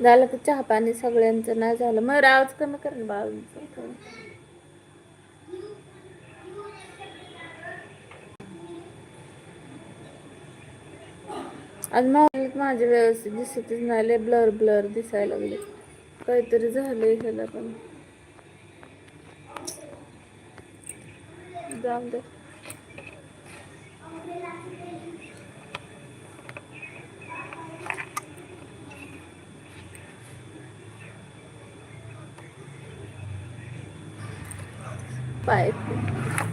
झालं तर चहा पाणी सगळ्यांचं नाही झालं. मग आवाज कमी कर ना आज मला माझे व्यवस्थित दिसतच नाही. लय ब्लर ब्लर दिसायला लागले. काहीतरी झालंय ह्याला पण. जाऊ दे. पाय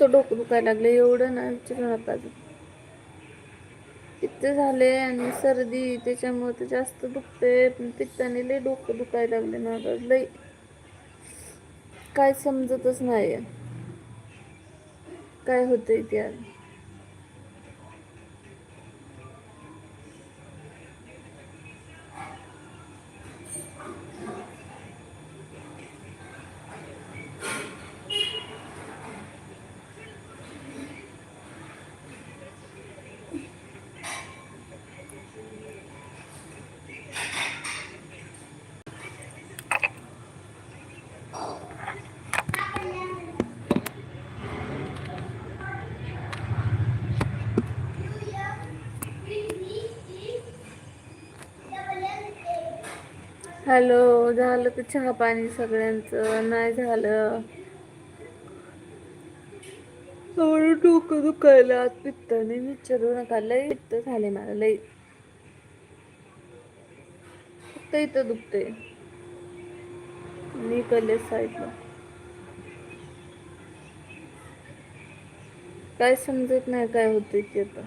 तो डोकं दुखायला लागले एवढं ना विचारू नका इतके पित्त झाले आणि सर्दी त्याच्यामुळे ते जास्त दुखते पित्ताने लय डोकं दुखायला लागले ना आता लय. काय समजतच नाही काय होतंय त्या हॅलो झालं का चहा पाणी सगळ्यांचं? नाही झालं. एवढं डोकं दुखायला पित्ताने विचारू नका. लय पित्त झाले मला लय फक्त इथं दुखतंय. मी कले साईडला काय समजत नाही काय होतंय ते आता.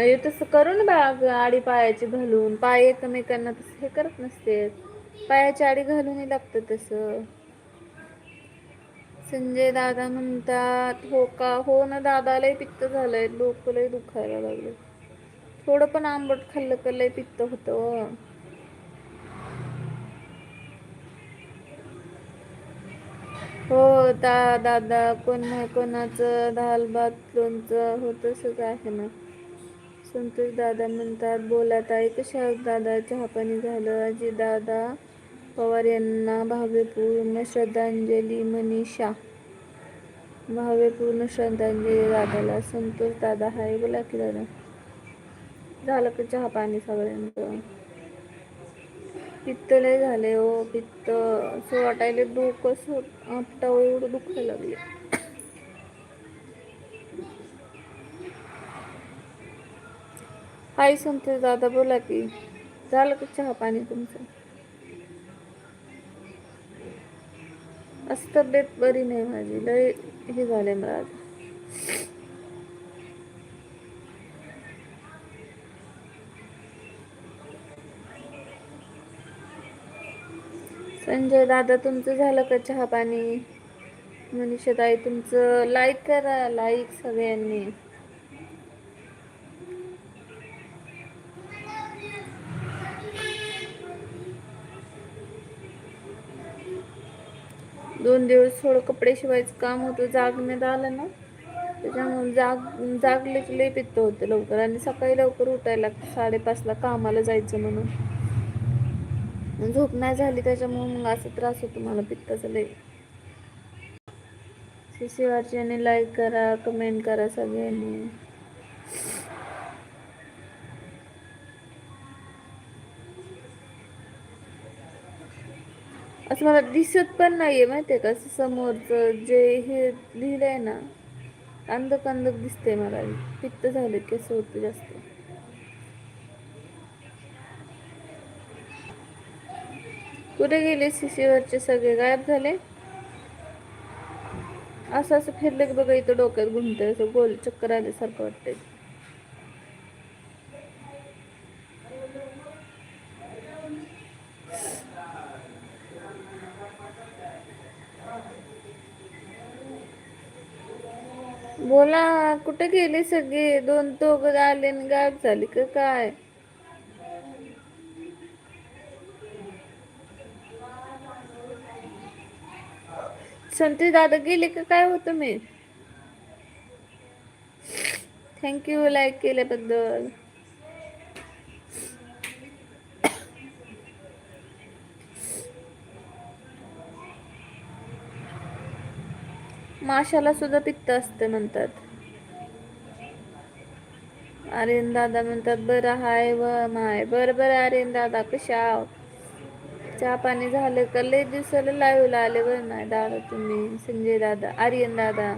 म्हणजे तसं करून ना बा आडी पायाची घालून. पाय एकमेकांना तसं हे करत नसते. पायाची आडी घालूनही लागतं तसं. संजय दादा म्हणतात हो का? हो ना दादालाही पित्त झालंय. डोकं लय दुखायला लागलं थोडं पण आंबट खाल्लं का लय पित्त होतं हो. हो दा दादा कोण कोणाचं दाल भात लोणचं हो तसंच आहे ना. संतोष दादा म्हणतात बोला ताई कशा दादा? चहापाणी झालं? अजी दादा पवार यांना भावपूर्ण श्रद्धांजली मनीषा भावपूर्ण श्रद्धांजली दादाला संतोष दादा हाय बोला की दादा. झालं का चहा पाणी सगळ्यांचं? पित्त लय झाले हो पित्त असं वाटायला डोकं असं आपटावं एवढं दुखायला लागले हाय संतोष दादा बोला की. झालं का चहा पाणी तुमचं? असं तब्येत बरी नाही माझी लय हे झाले मला आज. संजय दादा तुमचं झालं का चहा पाणी? मनीषा ताई तुमचं लाईक करा लाईक सगळ्यांनी. दोन दिवस थोडं कपडे शिवायचं काम होतं जागण्यात आलं ना. त्याच्यामुळे जाग जागले की लय पित्त होतं लवकर. आणि सकाळी लवकर उठायला लागतं. साडेपाचला कामाला जायचं म्हणून. झोप नाही झाली त्याच्यामुळे मग असा त्रास होतो मला पित्ताचा लय. शिवारच्याने लाईक करा कमेंट करा सगळ्यांनी. असं मला दिसत पण नाहीये माहितीये का? असं समोरचं जे हे लिहिलंय ना अंधक अंधक दिसतंय मला. पित्त झाले कसं होतं जास्त. कुठे गेले सीसीवरचे सगळे? गायब झाले? असं असं फिरलं की बघा इथं डोक्यात घुमतंय. असं गोल चक्कर आल्यासारखं वाटतंय. बोला कुठे गेले सगळे? दोन तोग आले आणि गायब झाले का काय? संत दादा गेले का? काय होतं मी थँक्यू लाईक केल्याबद्दल. माशाला सुद्धा पित्त असते म्हणतात. आर्यन दादा म्हणतात बरं हाय व माय. बरं बरं आर्यन दादा कशा चहा पाणी झालं का? लय दिवसाला लाईव्हला आले बरं नाही दादा तुम्ही संजय दादा आर्यन दादा.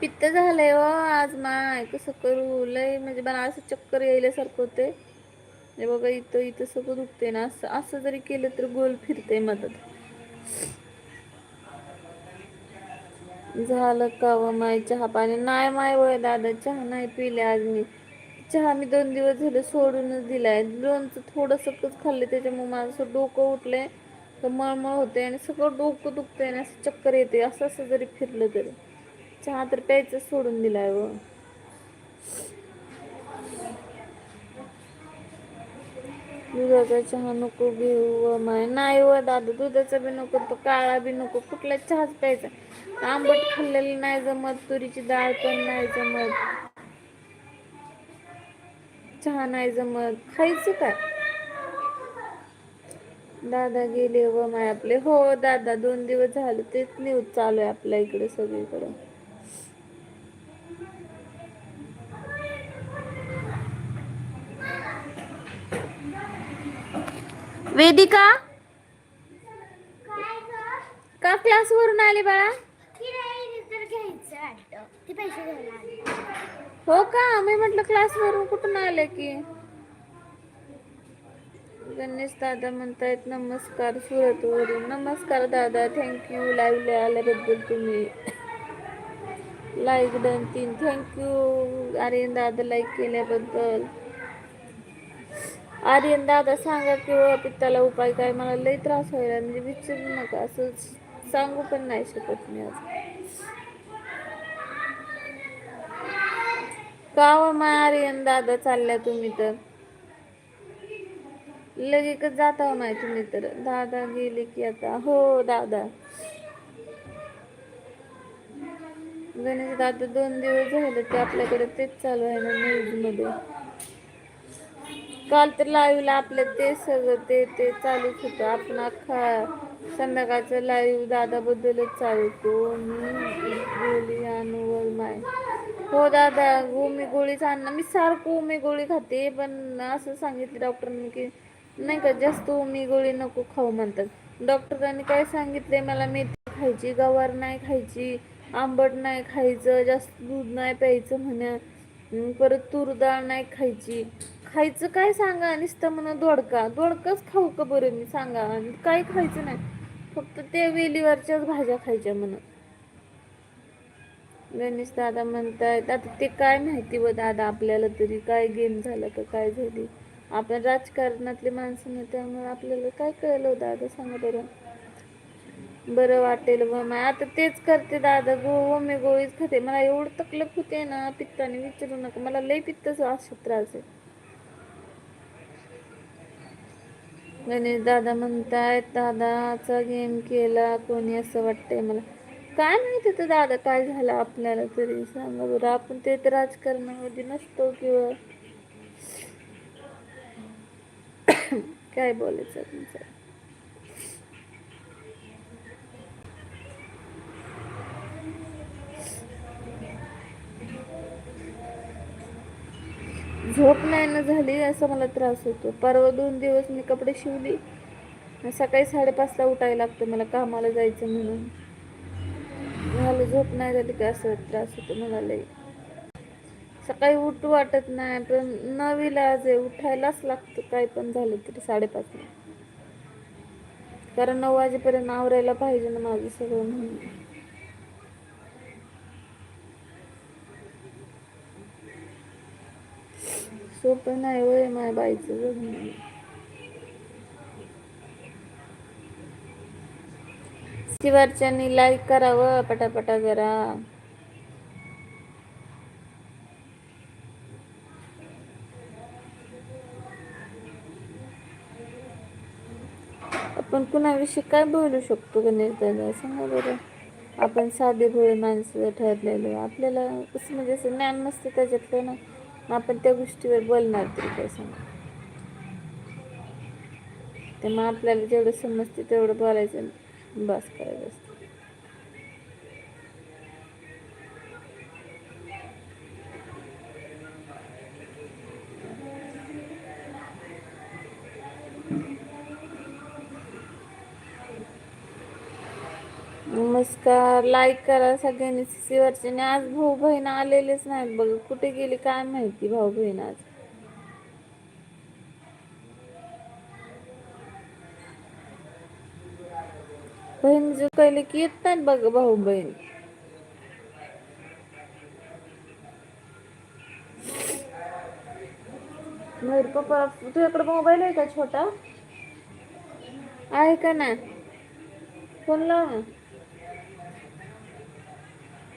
पित्त झालंय व आज माय कसं करू? लय म्हणजे मला असं चक्कर यायल्यासारखं होते बघा इथं इथं सगळं दुखते ना असं असं जरी केलं तर गोल फिरते मदत. झालं का व माय चहा पाणी? नाही माय वय दादा चहा नाही पिले आज मी. चहा मी दोन दिवस झाले सोडूनच दिलाय. लोणचं थोडंसंच खाल्ले त्याच्यामुळे माझं असं डोकं उठलंय. तर मळमळ होते आणि सगळं डोकं दुखतंय आणि असं चक्कर येते असं असं जरी फिरलं तरी. चहा तर प्यायचं सोडून दिलाय व. दुधाचा चहा नको घेऊ व माय. नाही व दादा दुधाचा बी नको तो काळा बी नको कुठला चहाच प्यायचा. आंबट खाल्लेली नाही जमत तुरीची डाळ पण नाही जमत. चहा नाही जमत. खायचं काय? दादा गेले व माय आपले. हो दादा दोन दिवस झाले तेच न्यूज चालू आहे आपल्या इकडे सगळीकडे. वेदिका? का क्लासवरून आले बाळा. हो का? मी म्हटलं क्लासवरून कुठून आले की? गणेश दादा म्हणतायत नमस्कार सुरतवरून नमस्कार दादा थँक्यू लाईव्हला आल्याबद्दल तुम्ही लाईक डन तीन. थँक्यू आर्यन दादा लाईक केल्याबद्दल. आर्यन दादा सांगा किंवा हो, पित्ताला उपाय काय? मला लई त्रास व्हायला म्हणजे विचारू नका असं सांगू पण नाही शकत मी आज. का व मा आर्यन दादा चालल्या तुम्ही तर? लगेच जाता हो नाही तुम्ही तर. दादा गेले की आता. हो दादा. गणेश दादा दोन दिवस झाले ते आपल्याकडे तेच चालू आहे ना न्यूजमध्ये. काल तर लाईव्हला आपलं ते सगळं ते ते चालूच होतं. आपण अख्खा संध्याकाळचं लाईव्ह दादाबद्दलच चालवतो मी गोळी आणू माय. हो दादा गोमी गोळीच आणणं मी सारखं उमी गोळी खाते पण असं सांगितलं डॉक्टरांनी की नाही का जास्त उमी गोळी नको खाऊ म्हणतात. डॉक्टरांनी काय सांगितले मला मेथी खायची गवार नाही खायची आंबट नाही खायचं जास्त दूध नाही प्यायचं म्हणा. परत तूर डाळ नाही खायची. खायचं काय सांगा नुसतं म्हणा दोडका. दोडकाच खाऊ का बरं मी? सांगा. आणि काय खायचं नाही. फक्त ते वेलीवरच्याच भाज्या खायच्या म्हणत गणेश दादा म्हणतायत आता ते काय माहिती व दादा आपल्याला तरी काय गेम झाला का काय झाली? आपण राजकारणातली माणसं नाही त्यामुळे आपल्याला काय कळलं हो दादा? सांगा बरं. बरं वाटेल व मग आता तेच करते दादा. गो मी गोळीच खाते. मला एवढं तकलीफ होते ना पित्ताने विचारू नका. मला लय पित्ताचा असं त्रास आहे. गणेश दादा म्हणतायत दादाचा गेम केला कोणी असं वाटतंय मला. काय माहिती तर दादा काय झालं आपल्याला तरी? सांगा बरं आपण ते तर राजकारणामध्ये नसतो किंवा काय बोलायचं तुमचं झोप नाही ना झाली असा मला त्रास होतो. परवा दोन दिवस मी कपडे शिवली. सकाळी साडेपाचला उठायला लागतं मला कामाला जायचं म्हणून. झालं झोप नाही झाली की असं त्रास होतो मला लई. सकाळी उठू वाटत नाही पण नवीला आज आहे उठायलाच लागतं काय पण झालं तरी साडेपाचला. कारण नऊ वाजेपर्यंत आवरायला पाहिजे ना माझं सगळं म्हणून. सोपं नाही वय माझ्या बाईचं जगणं शिवारच्यांनी लाईक करावं पटापटा जरा. आपण कुणाविषयी काय बोलू शकतो गणेश दादा? सांगा बरं. आपण साधे भोळे माणसं ठरलेलो. आपल्याला कसं म्हणजे असं ज्ञान नसतं त्याच्यातलं ना. मग आपण त्या गोष्टीवर बोलणार तरी काय सांगा? त्यामुळे आपल्याला जेवढं समजते तेवढं बोलायचं बस करायचं असतं. नमस्कार लाईक करा सगळ्यांनी. सीवरचे आज भाऊ बहीण आलेलेच नाहीत बघ. कुठे गेले काय माहिती भाऊ बहीण आज? बहीण जो कळले की येत नाहीत बघ भाऊ बहीण मयूर पप्पा तुझ्याकडे मोबाईल आहे का छोटा? आहे का ना फोन लाव ना.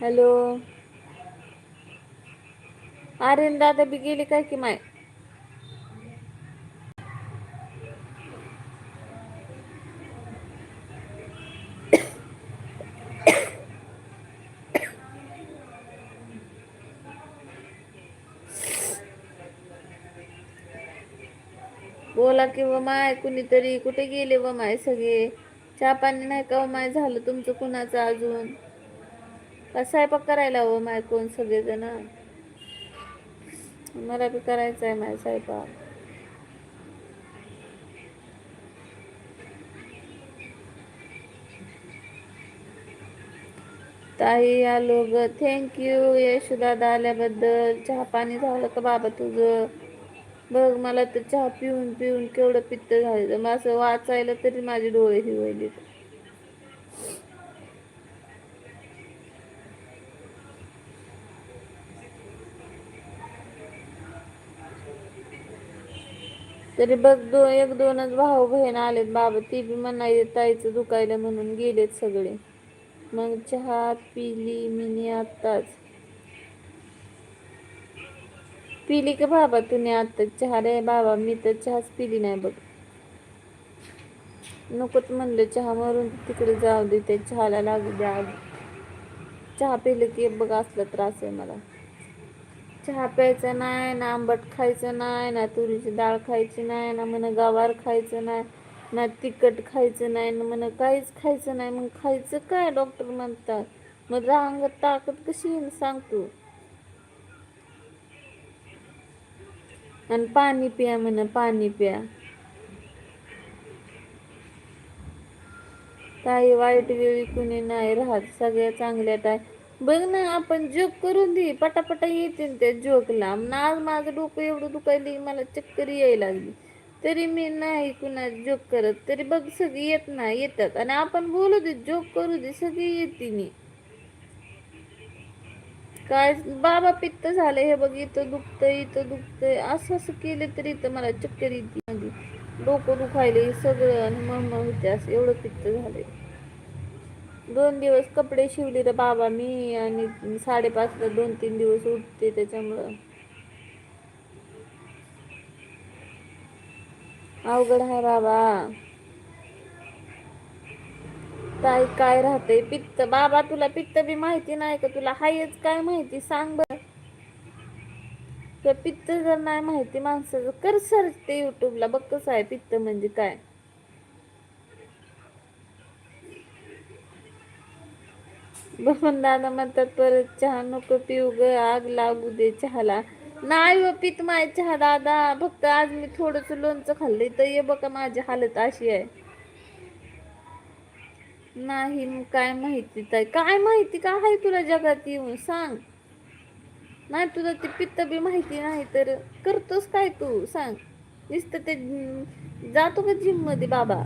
हॅलो. आर्यन दादा बी गेले काय की माय? बोला की व माय कुणीतरी कुठे गेले व माय सगळे? चहा पाणी नाही का व माय? झालं तुमचं कुणाचं अजून? स्वयंपाक करायला हो हवं माय कोण सगळेजण? मला बी करायचं आहे माझा स्वयंपाक. ताई आलो ग थँक्यू यशोदादा आल्याबद्दल चहा पाणी झालं का बाबा तुझं? बघ मला तर चहा पिऊन पिऊन केवढं पित्त झालं. मग असं वाचायला तरी माझे डोळे हिवले तरी बघ दो एक दोनच भाऊ बहीण आलेत. बाबा ती बी म्हणाय ताईचं दुखायला म्हणून गेलेत सगळे. मग चहा पिली मिनी आत्ताच. पिली का बाबा तुने आता चहा? रे बाबा मी तर चहाच पिली नाही बघ. नकोच म्हणलं चहा मारून तिकडे जाऊ दे त्या चहाला लागू द्या. चहा पिलं की बघ असला त्रास आहे मला. चहा प्यायचा नाही ना आंबट खायचं नाही ना तुरीची डाळ खायची नाही ना म्हण गवार खायचं नाही ना तिखट खायचं नाही ना म्हण काहीच खायचं नाही. मग खायचं काय? डॉक्टर म्हणतात. मग अंगात ताकद कशी येईल सांग तू? आणि पाणी प्या म्हण पाणी प्या. काही वाईट वेळी कुणी नाही राहत. सगळ्या चांगल्या टाय बघ ना आपण जोक करून दे पटापटा येतील त्या जोकला ना आज माझं डोकं एवढं दुखायली मला चक्कर यायला लागली. तरी मी नाही कुणा जोक करत. तरी बघ सगळी येत नाही येतात. आणि आपण बोलू दे जोक करू दे सगळी येते मी. काय बाबा पित्त झालं हे बघ इथं दुखतंय इथं दुखतंय. असं असं केलं तरी इथं मला चक्कर येते. डोकं दुखायले सगळं आणि मग होते असं एवढं पित्त झालंय. दोन दिवस कपडे शिवले तर बाबा मी आणि साडेपाचला दोन तीन दिवस उठते त्याच्यामुळं. अवघड आहे बाबा. काय काय राहते पित्त. बाबा तुला पित्त बी माहिती नाही का? तुला हायच काय माहिती? सांग बर. पित्त जर नाही माहिती माणसाचं कर सर्च ते युट्यूबला बघ कसं आहे पित्त म्हणजे काय. बघून दादा म्हणतात परत चहा नको पिऊ ग आग लागू दे चहाला. नाही व पित माय चहा दादा. फक्त आज मी थोडस लोणचं खाल्लंय तर ये बघा माझी हालत अशी आहे. नाही मग काय माहिती ताई काय माहिती? का आहे तुला जगात येऊन? सांग. नाही तुला ते पित्त बी माहिती नाही तर करतोस काय तू? सांग. नुसतं ते जातो का जिममध्ये बाबा?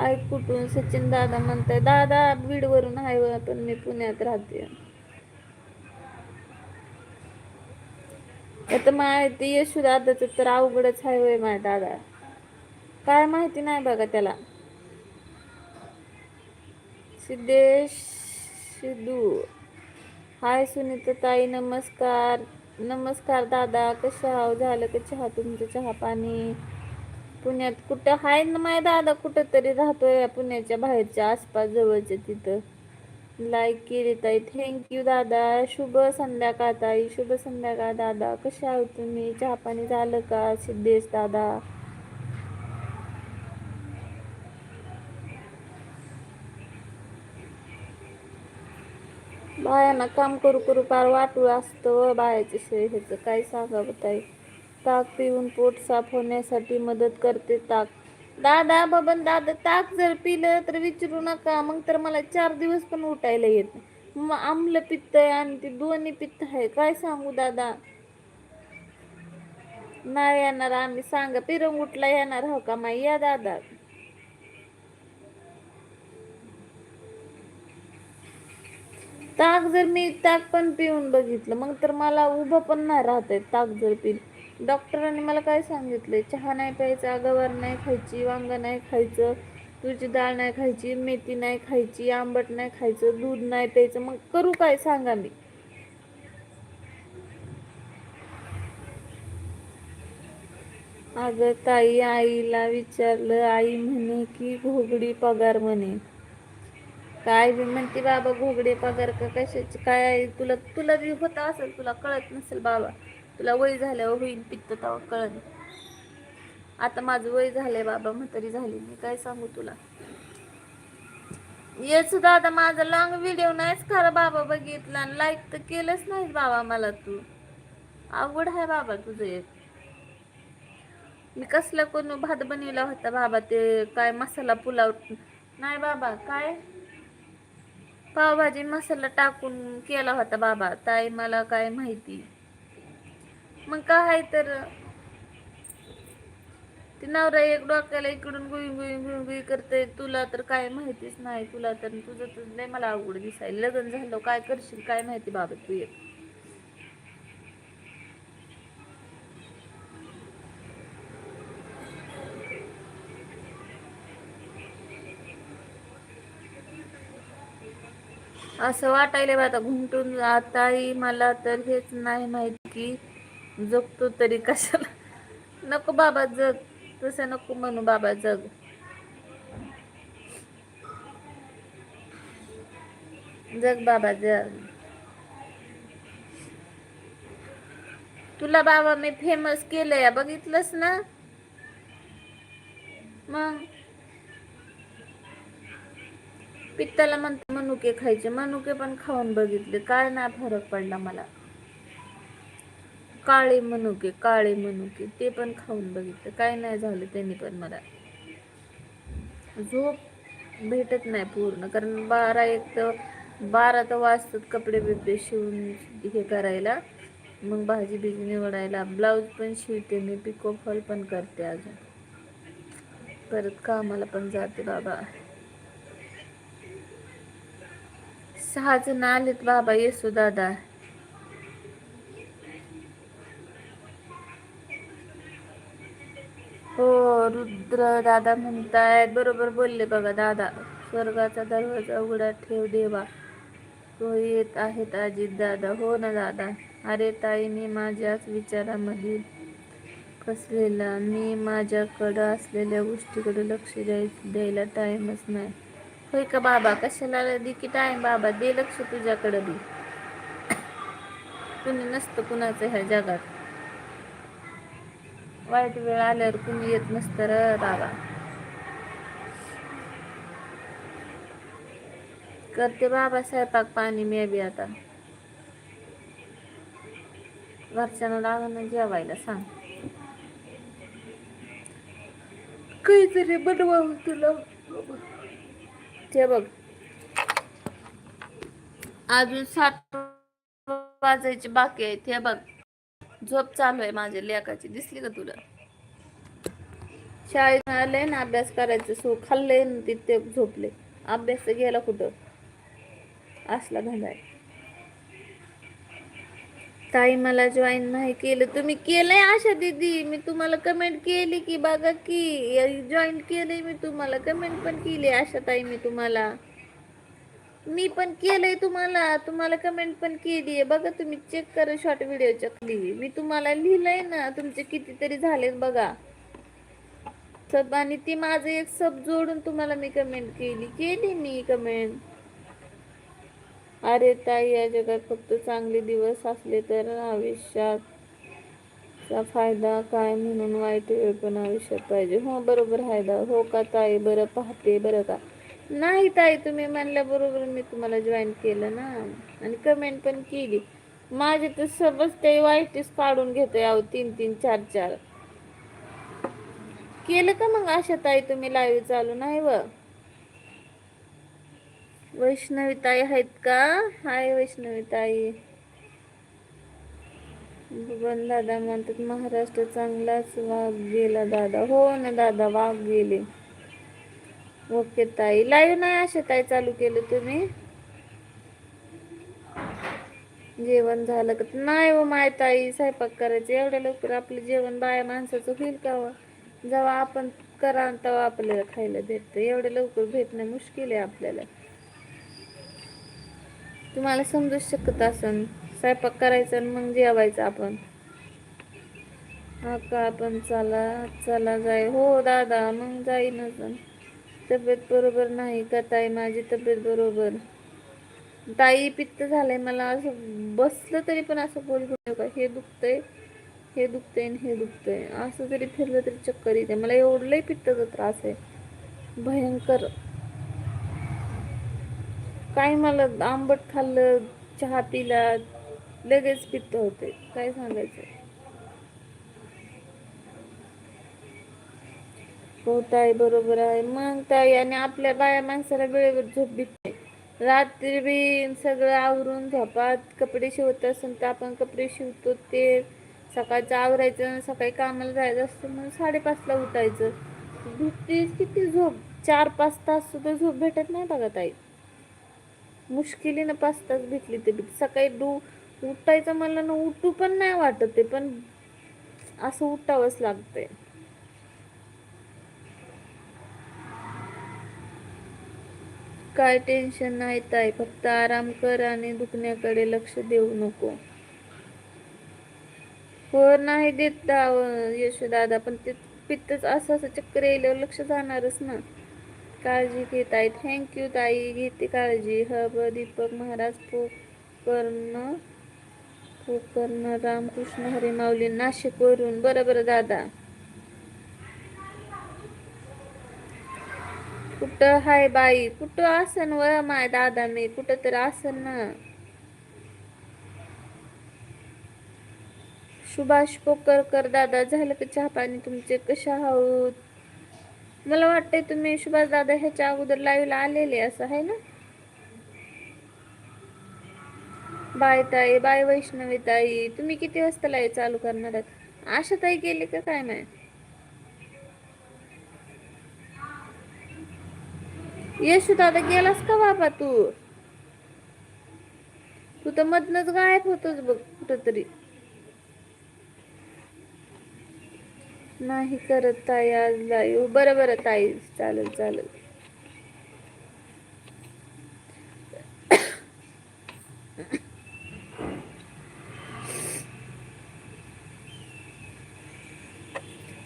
ऐक कुठून सचिन दादा म्हणताय दादा बीड वरून आहे पण मी पुण्यात राहते. आता माहिती ते यशू दादाच तर अवघडच आहे वय माय दादा. काय माहिती नाही बघा त्याला. सिद्धेश सिद्धू. हाय सुनीता ताई नमस्कार. नमस्कार दादा कशा आहो झालं का चहा? तुमचं चहा पाणी? पुण्यात कुठं हाय ना माय दादा कुठं तरी राहतोय पुण्याच्या बाहेरच्या आसपास जवळच्या तिथं. लाईक केली ताई. थँक्यू दादा. शुभ संध्याकाळ ताई. शुभ संध्याकाळ दादा. कसे आहोत तुम्ही? चहा पाणी झालं का? सिद्धेश दादा. बायांना काम करू करू फार वाटू असतं बायाच्या ह्याचं काय सांगावं ताई. ताक पिऊन पोट साफ होण्यासाठी मदत करते ताक. दादा बबन दादा ताक जर पिलं तर विचारू नका. मग तर मला चार दिवस पण उठायला येत मग आम्ल पित्त आहे आणि ते दोन्ही पित्त आहे. काय सांगू दादा? नाही येणार आम्ही सांगा. पिरंगुटला येणार हो का माई? या दादा. ताक जर मी ताक पण पिऊन बघितलं मग तर मला उभं पण नाही राहत ताक जर पिल. डॉक्टरांनी मला काय सांगितलंय? चहा नाही प्यायचा गवार नाही खायची वांगं नाही खायचं तुझी डाळ नाही खायची मेथी नाही खायची आंबट नाही खायचं दूध नाही प्यायचं मग करू काय? सांगा मी. अगं ताई आईला विचारलं आई म्हणे की घोगडी पगार म्हणे. काय बी म्हणते बाबा घोगडे पगार का कशाची? काय आई तुला तुला बी होता असेल तुला कळत नसेल बाबा. तुला वय झाल्यावर होईल पित्त तेव्हा कळन. आता माझं वय झालंय बाबा म्हातारी झाली. मी काय सांगू तुला? येच दादा माझा लॉंग व्हिडिओ नाहीच खरा बाबा बघितला. आणि लाईक तर केलंच नाही बाबा मला तू. आवड आहे बाबा तुझं एक. मी कसला कोण भात बनविला होता बाबा ते काय मसाला पुलाव? नाही बाबा काय? पावभाजी मसाला टाकून केला होता बाबा. ताई मला काय माहिती? मग काय तर? ती नवरा एक डोक्याला इकडून गुई गुई गुई गुई करते तुला तर काय माहितीच नाही. तुला तर तुझं तर नाही मला अवघड दिसायला लग्न झालं. काय करशील काय माहिती बाबा तू एक. असं वाटायला बा आता घुमटून आताही मला तर हेच नाही माहिती की जगतो तरी कशाला? नको बाबा जग. तसं नको म्हणू बाबा जग. जग बाबा जग. तुला बाबा मी फेमस केलंय बघितलंस ना? मग? पित्ताला म्हणते मनुके खायचे. मनुके पण खाऊन बघितले. काय ना फरक पडला मला. काळे मनुके काळे मनुके ते पण खाऊन बघितलं. काय नाही झालं त्यांनी पण मला. झोप भेटत नाही पूर्ण कारण बारा एक तर बारा तर वाजतात कपडे बिपडे शिवून हे करायला. मग भाजी बिजी निवडायला. ब्लाऊज पण शिवते मी पिको फॉल पण करते अजून. परत कामाला पण जाते बाबा. सहा जण आलेत बाबा येसू दादा. हो रुद्र दादा म्हणतायत बरोबर बोलले बघा दादा. स्वर्गाचा दरवाजा उघडा ठेव देवा. तो येत आहेत अजित दादा. हो ना दादा. अरे ताई मी माझ्याच विचारामध्ये फसलेला. मी माझ्याकडं असलेल्या गोष्टीकडे लक्ष द्याय द्यायला टाईमच नाही. होय का बाबा? कशाला दे की टाईम बाबा? दे लक्ष तुझ्याकडं बी. कुणी नसतं कुणाचं ह्या जगात. वाईट वेळ आल्यावर कुणी येत नसतं र बाबा करते बाबा स्वयंपाक पाणी मी बी आता. घरच्यांना लागणं जेवायला सांग. काहीतरी बनवा तुला. ते बघ. अजून सात वाजायचे बाकी आहेत हे बघ. झोप चालू आहे माझ्या लेकाची. दिसली का तुला? शाळेत आले ना अभ्यास करायचं सो खाल्ले ना तिथे झोपले. अभ्यास गेला कुठं? असला घालाय ताई मला जॉईन नाही केलं. तुम्ही केलंय आशा दीदी. मी तुम्हाला कमेंट केली की बघा की. जॉईन केलंय मी तुम्हाला. कमेंट पण केली आशा ताई मी तुम्हाला. मी पण केलंय तुम्हाला. तुम्हाला कमेंट पण केली आहे. बघा तुम्ही चेक करा शॉर्ट व्हिडिओच्या खाली. मी तुम्हाला लिहिलंय ना तुमचे कितीतरी झालेत बघा. सब आणि ती माझं एक सब जोडून तुम्हाला मी कमेंट केली. केली मी कमेंट अरे ताई या जगात फक्त चांगले दिवस असले तर आयुष्यात चा फायदा काय म्हणून वाईट वेळ पण आयुष्यात पाहिजे? हो बरोबर आहे हो का ताई? बरं पाहते बरं का. नाही ताई तुम्ही म्हणल्याबरोबर मी तुम्हाला जॉईन केलं ना. आणि कमेंट पण केली. माझे तर सबच ते वाईटच काढून घेतोय अहो तीन तीन चार चार. केलं का मग अशा ताई तुम्ही लाईव्ह चालू? नाही व. वैष्णवी ताई आहेत का? हाय वैष्णवी ताई. बन दादा म्हणतात महाराष्ट्र चांगलाच वाघ गेला दादा. हो ना दादा वाघ गेले. ओके ताई. लाईव्ह नाही असे ताई चालू केलं तुम्ही? जेवण झालं का? नाही व माय ताई स्वयंपाक करायचं. एवढ्या लवकर आपलं जेवण बाया माणसाचं होईल का हो? जेव्हा आपण करा तेव्हा आपल्याला खायला भेटतं. एवढ्या लवकर भेटणं मुश्किल आहे आपल्याला. तुम्हाला समजू शकत असन. स्वयंपाक करायचा आणि मग जेवायचं आपण. हा का? आपण चला चला जाय. हो दादा मग जाईनच तब्येत बरोबर नाही का ताई? माझी तब्येत बरोबर. ताई पित्त झालंय मला. असं बसलं तरी पण असं बोल का हे दुखतंय हे दुखतंय आणि हे दुखतंय. असं जरी फिरलं तरी चक्कर येते. मला एवढंही पित्ताचा त्रास आहे. भयंकर. काय मला आंबट खाल्लं चहा पिला लगेच पित्त होते काय सांगायचं? हो ताई बरोबर आहे मग ताई आणि आपल्या बाया माणसाला वेळेवर झोप भेटते रात्री बी सगळं आवरून झोपात कपडे शिवत असेल तर आपण कपडे शिवतो ते सकाळचं आवरायचं सकाळी कामाला जायचं असतं मग साडेपाचला उठायचं. भेटते किती झोप चार पाच तास सुद्धा झोप भेटत नाही बघा ताई. मुश्किलीनं पाच तास भेटली ते सकाळी डू उठायचं मला ना उठू पण नाही वाटत ते पण असं उठावंच लागतंय. काय टेन्शन नाही ताई फक्त आराम कर आणि दुखण्याकडे लक्ष देऊ नको. हो नाही देत दा- यशोदादा पण ते पित्तच असं असं चक्कर येल्यावर लक्ष जाणारच ना. काळजी घेत आहे थँक्यू ताई घेते काळजी. हब दीपक महाराज पोकर्ण पोकर्ण रामकृष्ण हरी माऊली नाशिकवरून बरं बरं दादा. कुठं हाय बाई? कुठं असन व माय दादा मी कुठं तर असन ना. सुभाष पोकरकर दादा झालं का चहा पाणी तुमचे? कशा आहोत? मला वाटतंय तुम्ही सुभाष दादा ह्याच्या अगोदर लाईव्हला आलेले असं आहे ना? बाय ताई बाय वैष्णवी ताई तुम्ही किती वाजता लाईव्ह चालू करणार आहात? आशा ताई गेले का काय नाही येशू दादा गेलास का बाबा तू? तू तर मधनच गायब होतोच बघ कुठंतरी. नाही करत ताई आज लाईव्ह बरं बरं ताई चालेल चालेल.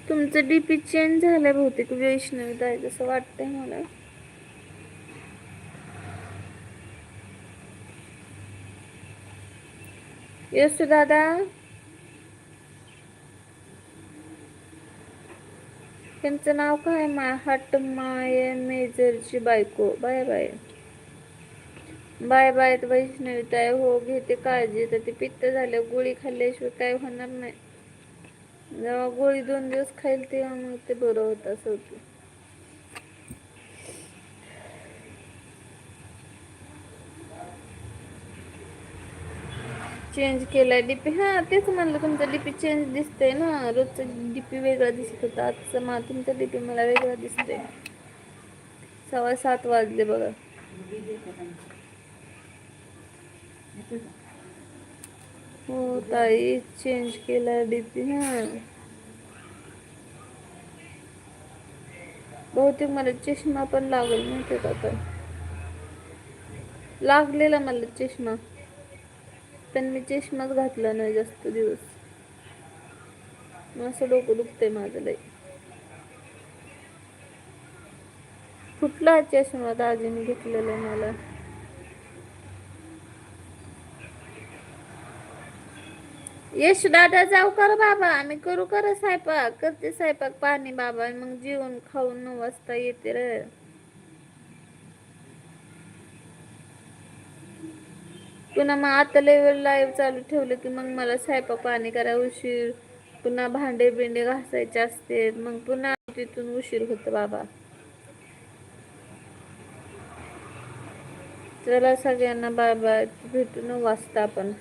तुमचं डीपी चेंज झालं बहुतेक वैष्णवी ताई जसं वाटतंय मला. येस दादा. त्यांचं नाव काय? माय हट माय मेजरची बायको. Bye bye. Bye bye Vaishnavi ताई हो घेते काळजी. तर ते पित्त झालं गोळी खाल्ल्याशिवाय काय होणार नाही. जेव्हा गोळी दोन दिवस खाईल तेव्हा मग ते बरं होत असं होतं. चेंज केलाय डीपी हा तेच म्हणलं तुमचा डीपी चेंज दिसतंय ना. रोजचं डीपी वेगळा दिसत होता. आजचा मा तुमचा डीपी मला वेगळा दिसतोय. सव्वा सात वाजले बघा. हो ताई चेंज केला डीपी हा. बहुतेक मला चष्मा पण लागल माहिती का लागलेला मला चष्मा. पण मी चष्माच घातला नाही जास्त दिवस. मग असं डोकं दुखतंय माझं लय कुठला चष्मा दाजीने घेतलेला आहे मला? यश दादा जाऊ कर बाबा. आम्ही करू कर स्वयंपाक. करते स्वयंपाक पाणी बाबा. मग जेवण खाऊन नऊ वाजता येते रे. पुन्हा मग आता लेवल लाईव्ह चालू ठेवलं की मग मला स्वयंपाक पाणी करा उशीर. पुन्हा भांडे बिंडे घासायचे असते. मग पुन्हा तिथून उशीर होतो बाबा. चला सगळ्यांना बाय बाय भेटू नऊ वाजता आपण.